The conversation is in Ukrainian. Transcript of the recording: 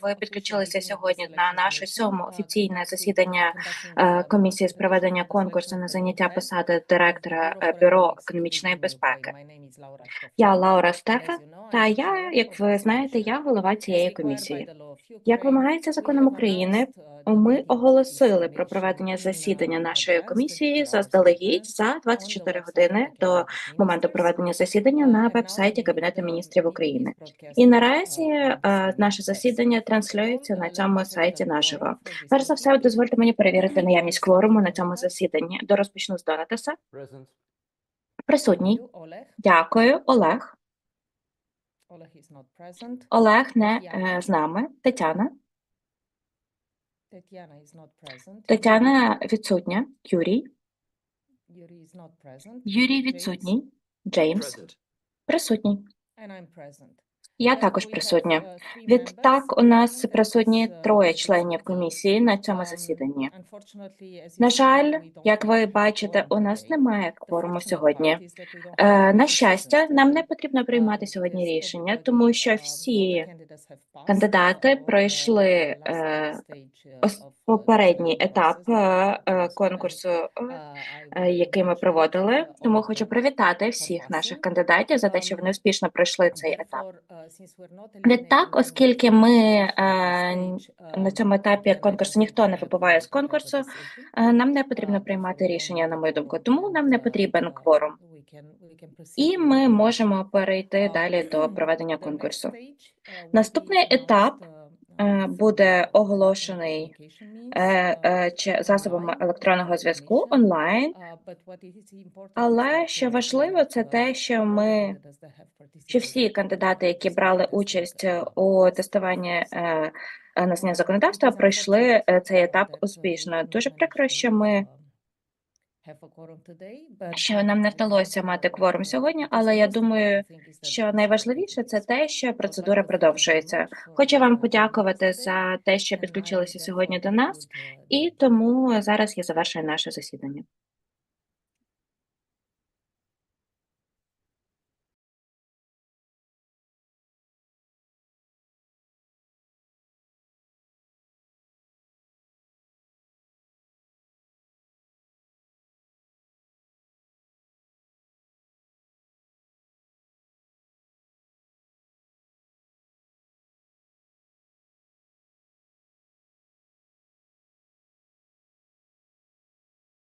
ви підключилися сьогодні на наше сьоме офіційне засідання е, комісії з проведення конкурсу на заняття посади директора е, бюро економічної безпеки. Я Лаура Стефа, та я, як ви знаєте, я голова цієї комісії. Як вимагається законом України, ми оголосили про проведення засідання нашої комісії заздалегідь за 24 години до моменту проведення засідання на веб-сайті Кабінету міністрів України. І наразі е, наше засідання транслюється на цьому сайті наживо. Перш за все, дозвольте мені перевірити наявність кворуму на цьому засіданні. До розпочну з Донатаса. Присутній. Дякую, Олег. Олег не е, з нами. Тетяна. Тетяна відсутня. Юрій. Юрій відсутній. Джеймс присутній. Я також присутня. Відтак, у нас присутні троє членів комісії на цьому засіданні. На жаль, як ви бачите, у нас немає кворуму сьогодні. Е, На щастя, нам не потрібно приймати сьогодні рішення, тому що всі кандидати пройшли е, попередній етап е, конкурсу, який ми проводили. Тому хочу привітати всіх наших кандидатів за те, що вони успішно пройшли цей етап. Відтак, оскільки ми е, на цьому етапі конкурсу ніхто не вибуває з конкурсу, е, нам не потрібно приймати рішення, на мою думку, тому нам не потрібен кворум. І ми можемо перейти далі до проведення конкурсу. Наступний етап е, буде оголошений е, е, засобами електронного зв'язку онлайн. Але що важливо, це те, що ми Що всі кандидати, які брали участь е, у тестуванні е, е, на знання законодавства, пройшли е, цей етап успішно. Дуже прикро, що ми що нам не вдалося мати кворум сьогодні, але я думаю, що найважливіше це те, що процедура продовжується. Хочу вам подякувати за те, що підключилися сьогодні до нас, і тому зараз я завершую наше засідання.